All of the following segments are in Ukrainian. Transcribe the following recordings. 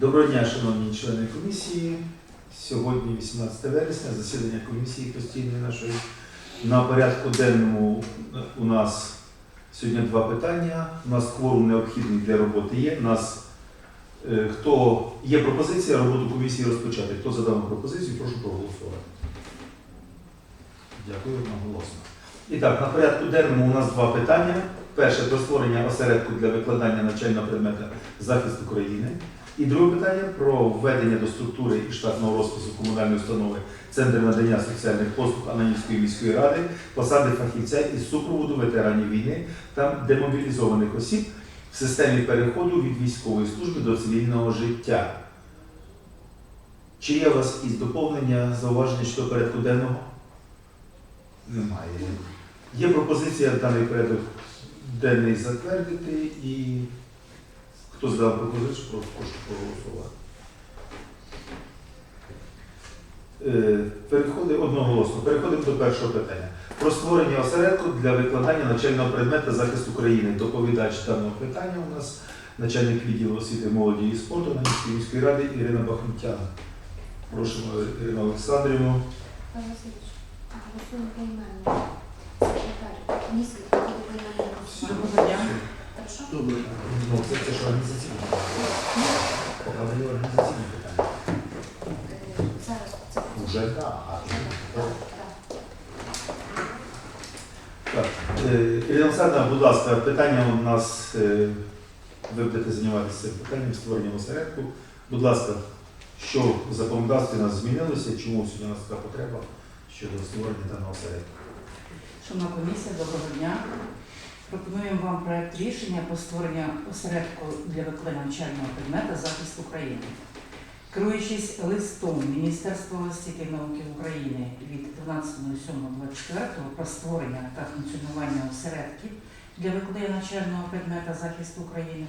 Доброго дня, шановні члени комісії. Сьогодні 18 вересня, засідання комісії постійної нашої. На порядку денному у нас сьогодні два питання. У нас кворум необхідний для роботи є. У нас е, хто є пропозиція роботу комісії розпочати. Хто задав пропозицію, прошу проголосувати. Дякую одноголосно. І так, на порядку денному у нас два питання. Перше про створення осередку для викладання навчального предмета захист України. І друге питання про введення до структури і штатного розпису комунальної установи Центр надання соціальних послуг Ананівської міської ради посади фахівця із супроводу ветеранів війни та демобілізованих осіб в системі переходу від військової служби до цивільного життя. Чи є у вас із доповнення зауваження щодо порядку денного? Немає. Є пропозиція даний порядок денний затвердити і хто здав пропозицію, прошу прошу проголосувати. Е, Переходимо одноголосно. Переходимо до першого питання. Про створення осередку для викладання навчального предмета захист України. Доповідач даного питання у нас начальник відділу освіти, молоді і спорту Ананівської міської ради Ірина Бахмутян. Просимо Ірину Олександрівну. Пане Васильович, голосуємо поіменно. Секретар, міський. Доброго дня. Хорошо? Добре. Ну, це, це ж організаційне питання. Показали організаційне питання. Е, Зараз це Уже так. Так, е, Ірина Олександровна, будь ласка, питання у нас, е, ви будете займатися цим питанням створення осередку. Будь ласка, що в законодавстві у нас змінилося, чому сьогодні у нас така потреба щодо створення даного осередку? Шановна комісія, доброго дня. Пропонуємо вам проект рішення про створення осередку для викладання навчального предмета захист України. Керуючись листом Міністерства освіти і науки України від 12.07.24 про створення та функціонування осередків для викладання навчального предмета захист України,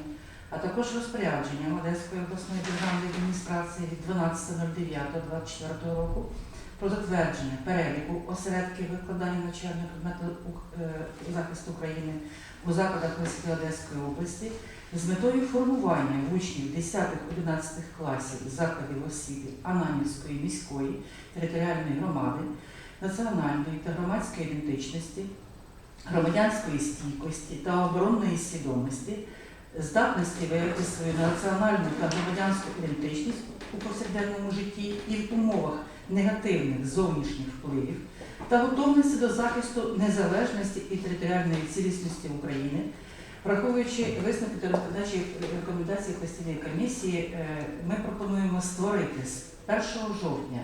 а також розпорядженням Одеської обласної державної адміністрації від 12.09.24 року про затвердження переліку осередків викладання навчального предмету е, захисту України у закладах освіти Одеської області з метою формування учнів 10-11 класів закладів освіти Ананівської міської територіальної громади, національної та громадської ідентичності, громадянської стійкості та оборонної свідомості, здатності виявити свою національну та громадянську ідентичність у повсякденному житті і в умовах негативних зовнішніх впливів та готовності до захисту незалежності і територіальної цілісності України, враховуючи висновки та рекомендації рекомендації постійної комісії, е, ми пропонуємо створити з 1 жовтня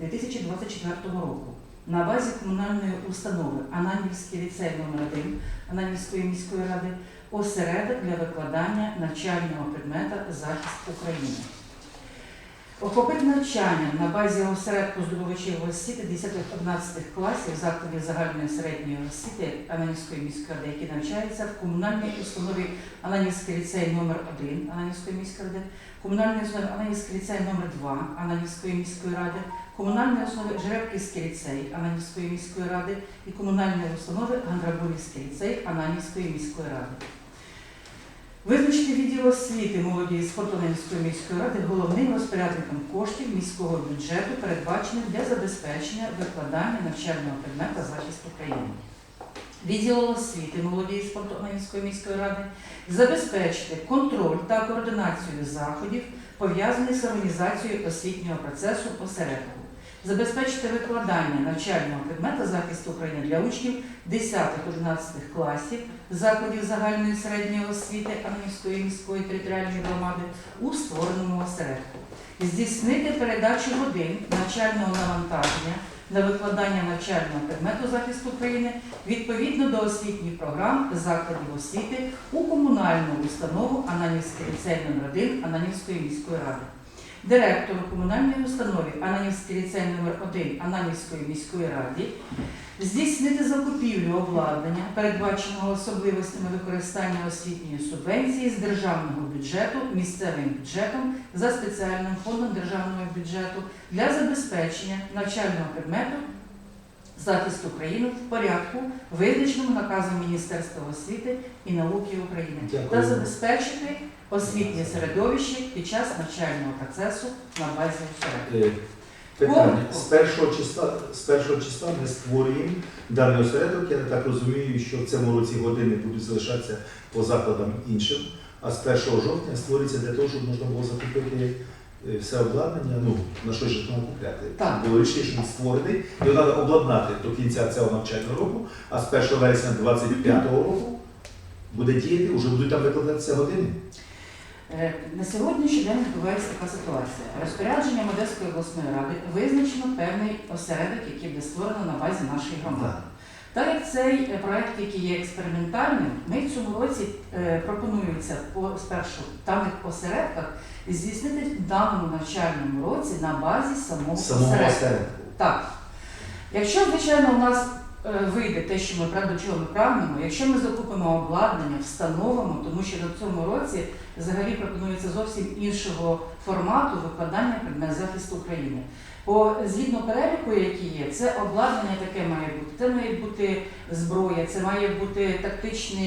2024 року на базі комунальної установи Ананівський ліцей номер 1 Ананівської міської ради осередок для викладання навчального предмета захист України. Охопити навчання на базі осередку здобувачів освіти 10-11 класів закладів загальної середньої освіти Ананівської міської ради, які навчаються в комунальній установі Ананівський ліцей номер 1 Ананівської міської ради, комунальній установі Ананівський ліцей номер 2 Ананівської міської ради, комунальної установи Жеребківський ліцей Ананівської міської ради і комунальної установи Гандрабурівський ліцей Ананівської міської ради. Визначити відділ освіти, молоді і спорту міської ради головним розпорядником коштів міського бюджету, передбачених для забезпечення викладання навчального предмета захист України. Відділу освіти, молоді і спорту міської ради забезпечити контроль та координацію заходів, пов'язаних з організацією освітнього процесу осередку, забезпечити викладання навчального предмета захисту України для учнів 10-11 класів закладів загальної середньої освіти Ананівської міської територіальної громади у створеному осередку, здійснити передачу годин навчального навантаження на викладання навчального предмету захисту України відповідно до освітніх програм закладів освіти у комунальну установу Ананівський ліцей номер 1 Ананівської міської ради. Директору комунальної установи Ананівський ліцей номер 1 Ананівської міської ради здійснити закупівлю обладнання, передбаченого особливостями використання освітньої субвенції з державного бюджету місцевим бюджетом за спеціальним фондом державного бюджету для забезпечення навчального предмету захист України в порядку, визначеному наказом Міністерства освіти і науки України, Дякую. та забезпечити освітнє середовище під час навчального процесу на базі осередку. Питання. З першого числа, з першого числа ми створюємо даний осередок. Я так розумію, що в цьому році години будуть залишатися по закладам іншим, а з 1 жовтня створюється для того, щоб можна було закупити все обладнання, ну, на що ж нам купляти. Так. Було рішення, що він створений, його треба обладнати до кінця цього навчального року, а з 1 вересня 2025 року буде діяти, вже будуть там викладатися години. Е, На сьогоднішній день відбувається така ситуація. Розпорядженням Одеської обласної ради визначено певний осередок, який буде створено на базі нашої громади. Так як цей проєкт, який є експериментальним, ми в цьому році е, пропонується по спершу даних осередках здійснити в даному навчальному році на базі самого, Самого осередку. Так. Якщо, звичайно, у нас е, вийде те, що ми правда, чого ми прагнемо, якщо ми закупимо обладнання, встановимо, тому що на цьому році взагалі пропонується зовсім іншого формату викладання предмет захисту України. Бо згідно переліку, який є, це обладнання таке має бути. Це має бути зброя, це має бути тактична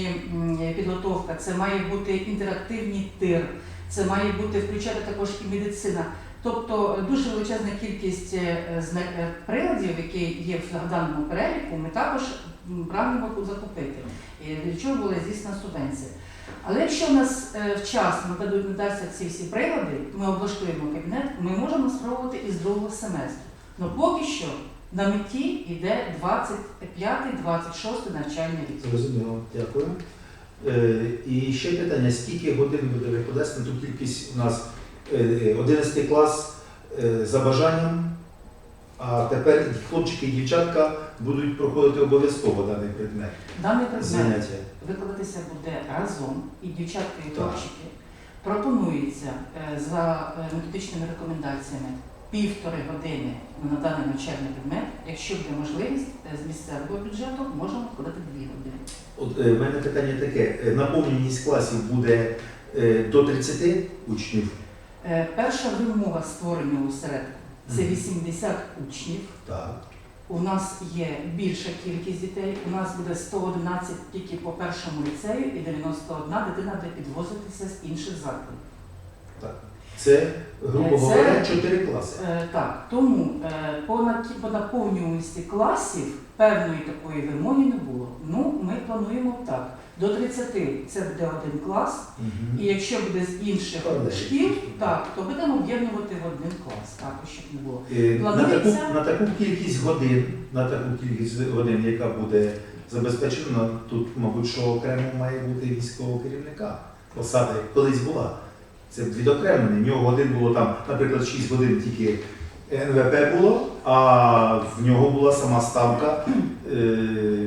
підготовка, це має бути інтерактивний тир, це має бути включати також і медицина. Тобто дуже величезна кількість е, е, приладів, які є в даному переліку, ми також прагнемо закупити. І для чого була здійснена субвенція. Але якщо в нас е, вчасно дадуть надасться ці всі прилади, ми облаштуємо кабінет, ми можемо спробувати із другого семестру. Ну поки що на меті йде 25-26 навчальний рік. Зрозуміло, дякую. Е, і ще питання: скільки годин буде викладатися на ту кількість у нас е, 11 клас е, за бажанням, а тепер хлопчики і дівчатка будуть проходити обов'язково даний предмет Даний предмет заняття. викладатися буде разом, і дівчатки, і хлопчики пропонується е, за е, методичними рекомендаціями півтори години на даний навчальний предмет. Якщо буде можливість е, з місцевого бюджету, можемо вкладати дві години. От е, в мене питання таке: Е, наповненість класів буде е, до 30 учнів. Е, Перша вимога створення осередку це 80 учнів. Так. У нас є більша кількість дітей. У нас буде 111 тільки по першому ліцею і 91 дитина буде підвозитися з інших закладів. Це, грубо Е, говоря, 4 класи. Е, так, тому е, по наповнюваності класів певної такої вимоги не було. Ну, ми плануємо так. До 30 це буде один клас, і якщо буде з інших шкіл, так, то будемо об'єднувати в один клас, також щоб не було. Е, На Планується? таку, на таку кількість годин, на таку кількість годин, яка буде забезпечена, тут, мабуть, що окремо має бути військового керівника. Посада як колись була. Це відокремлений. В нього годин було там, наприклад, 6 годин тільки НВП було, а в нього була сама ставка е,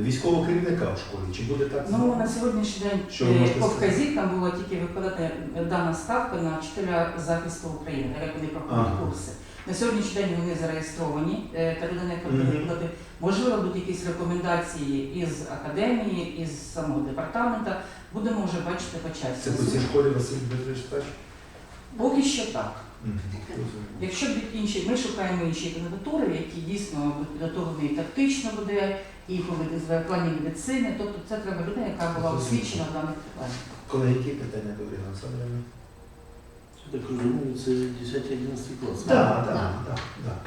військового керівника в школі. Чи буде так? Ну, на сьогоднішній день Що ви е, можете по сказати? вказівкам було тільки викладати е, дана ставка на вчителя захисту України, як вони проходять Ага. курси. На сьогоднішній день вони зареєстровані, е, та людина, яка буде Мгм. викладати. Можливо, будуть якісь рекомендації із академії, із самого департамента. Будемо вже бачити по часі. Це по цій школі Василь Дмитрович перший? Поки що так. Якщо будуть інші, ми шукаємо інші кандидатури, які дійсно будуть підготовлені і тактично буде, і в плані медицини. Тобто це треба людина, яка була освічена в даних питаннях. Колеги, які питання до Ірини Олександрівни? Я так розумію, це 10-11 клас. Так, так, так, так.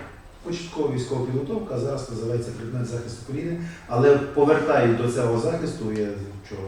Початкова військова підготовка, зараз називається предмет захисту України, але повертають до цього захисту, я вчора.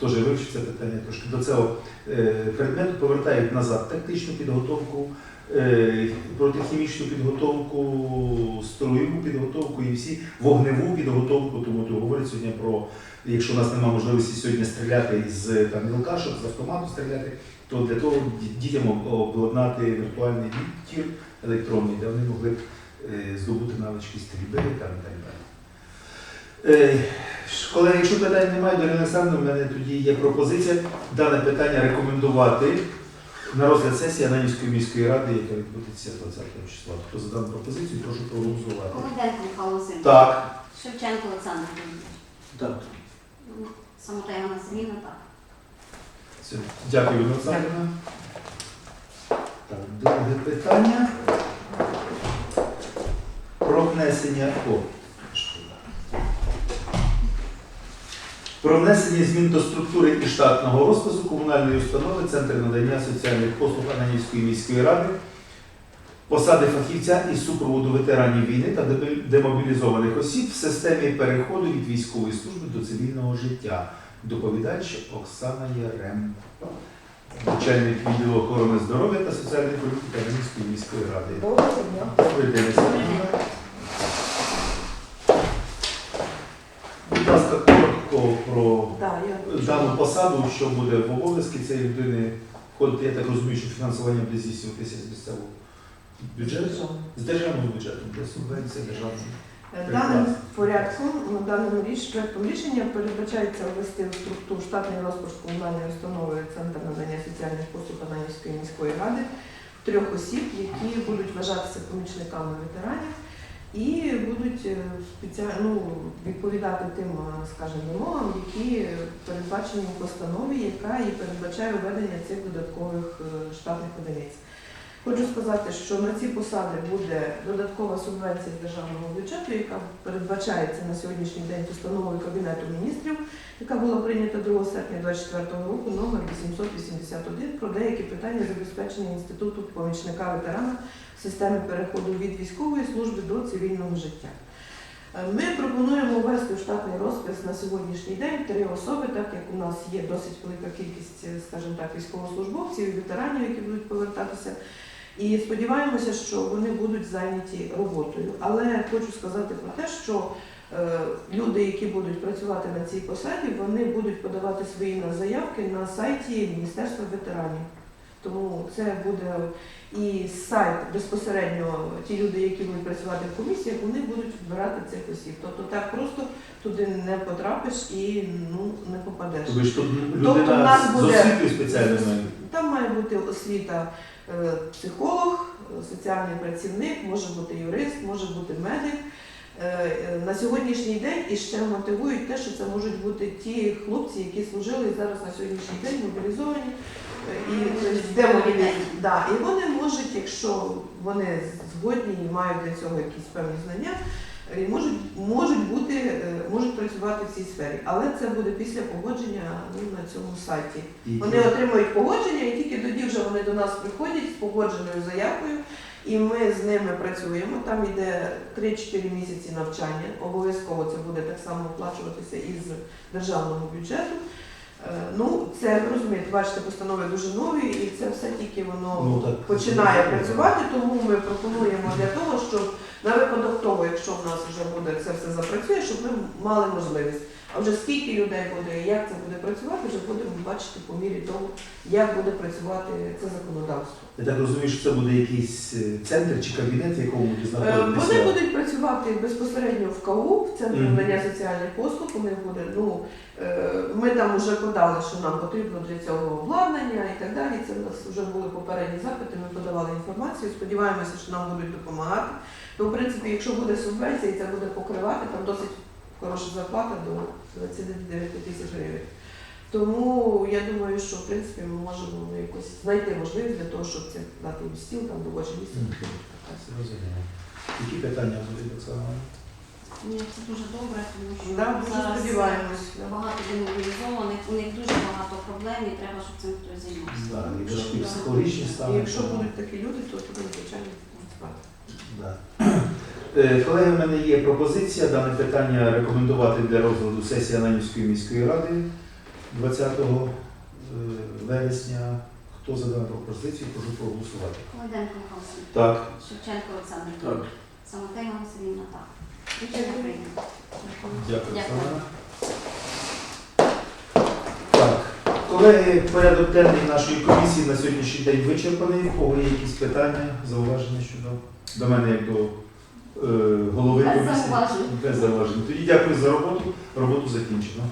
Теж вивчив це питання трошки, до цього е, предмету повертають назад тактичну підготовку, е, протихімічну підготовку, строєву підготовку і всі вогневу підготовку, тому то говорять сьогодні про, якщо у нас немає можливості сьогодні стріляти з там, мілкашок, з автомату стріляти, то для того дітям обладнати віртуальний тір електронний, де вони могли е, здобути навички стрільби і так далі. Е, Колеги, якщо питань немає до Ірини Олександрівни, в мене тоді є пропозиція дане питання рекомендувати на розгляд сесії Ананівської міської ради, яка відбудеться 20 числа. Хто за дану пропозицію, прошу проголосувати. Коваленко Михайло Васильович. Так. Шевченко Олександр. Так. Ну, Самота Івана так. Все. Дякую, Ірина Олександрівна. Так, друге питання. Про внесення. О, Про внесення змін до структури і штатного розпису комунальної установи Центр надання соціальних послуг Ананівської міської ради, посади фахівця із супроводу ветеранів війни та демобілізованих осіб в системі переходу від військової служби до цивільного життя. Доповідач Оксана Ярем, начальник відділу охорони здоров'я та соціальної політики Ананівської міської ради. Доброго дня. Добрий день, Оксана. Будь ласка, коротко про Да, я дану посаду, що буде в обов'язки цієї людини входить, я так розумію, що фінансування буде здійснюватися з місцевого бюджету, з державного бюджету, де субвенція державна. Даним порядком, ну, даним ріш, рішення передбачається ввести в структуру штатний розпис комунальної установи Центр надання соціальних послуг Ананівської міської ради трьох осіб, які будуть вважатися помічниками ветеранів і будуть е, спеціально ну, відповідати тим, е, скажімо, вимогам, які передбачені в постанові, яка і передбачає введення цих додаткових е, штатних одиниць. Хочу сказати, що на ці посади буде додаткова субвенція з державного бюджету, яка передбачається на сьогоднішній день постановою Кабінету міністрів, яка була прийнята 2 серпня 2024 року, номер 881 про деякі питання забезпечення інституту помічника ветерана в системі переходу від військової служби до цивільного життя. Е, Ми пропонуємо ввести в штатний розпис на сьогоднішній день три особи, так як у нас є досить велика кількість, е, скажімо так, військовослужбовців і ветеранів, які будуть повертатися. І сподіваємося, що вони будуть зайняті роботою. Але хочу сказати про те, що е, люди, які будуть працювати на цій посаді, вони будуть подавати свої на заявки на сайті Міністерства ветеранів. Тому це буде і сайт безпосередньо ті люди, які будуть працювати в комісіях, вони будуть вибирати цих осіб. Тобто так просто туди не потрапиш і ну не попадеш. Тобто Тобто нас буде- освітою. Там має бути освіта психолог, е, соціальний працівник, може бути юрист, може бути медик. Е, е, На сьогоднішній день і ще мотивують те, що це можуть бути ті хлопці, які служили і зараз на сьогоднішній день мобілізовані і демобілізовані. Да, і вони можуть, якщо вони згодні і мають для цього якісь певні знання, можуть, можуть бути, е, можуть працювати в цій сфері. Але це буде після погодження ну, на цьому сайті. Вони отримують погодження, і тільки тоді вже вони до нас приходять з погодженою заявкою, і ми з ними працюємо. Там йде 3-4 місяці навчання. Обов'язково це буде так само оплачуватися із державного бюджету. Е, Ну, це розумієте, бачите, постанови дуже нові, і це все тільки воно Ну, так. починає працювати, тому ми пропонуємо для того, щоб на випадок того, якщо в нас вже буде це все запрацює, щоб ми мали можливість. А вже скільки людей буде, як це буде працювати, вже будемо бачити по мірі того, як буде працювати це законодавство. Я так розумію, що це буде якийсь е, центр чи кабінет, в якому буде знаходитися. Вони будуть працювати безпосередньо в КАУ, в центрі надання соціальних послуг. У них буде, ну, е, ми там вже подали, що нам потрібно для цього обладнання і так далі. Це в нас вже були попередні запити, ми подавали інформацію. Сподіваємося, що нам будуть допомагати. То, в принципі, якщо буде субвенція, і це буде покривати, там досить хороша зарплата до 29 тисяч гривень. Тому я думаю, що в принципі ми можемо ну, якось знайти можливість для того, щоб це дати їм стіл там робоче місце. Які питання будуть, Оксана? Ні, це дуже добре, тому що Да, дуже зараз сподіваємось. багато демобілізованих, у них дуже багато проблем і треба, щоб цим хтось займався. Да, і трошки психологічні І якщо то- будуть такі люди, то туди звичайно працювати. Да. Е, Колеги, в мене є пропозиція дане питання рекомендувати для розгляду сесії Ананівської міської ради 20 е, вересня. Хто за дану пропозицію, прошу проголосувати. Колоденко Михайло Так. Шевченко Олександр. Так. Самотей Василівна, так. Рішення прийнято. Дякую. Дякую. Оксана. Так, колеги, порядок денний нашої комісії на сьогоднішній день вичерпаний. У кого є якісь питання, зауваження щодо до мене як до голови комісії? Без зауважень. Тоді дякую за роботу. Роботу закінчено.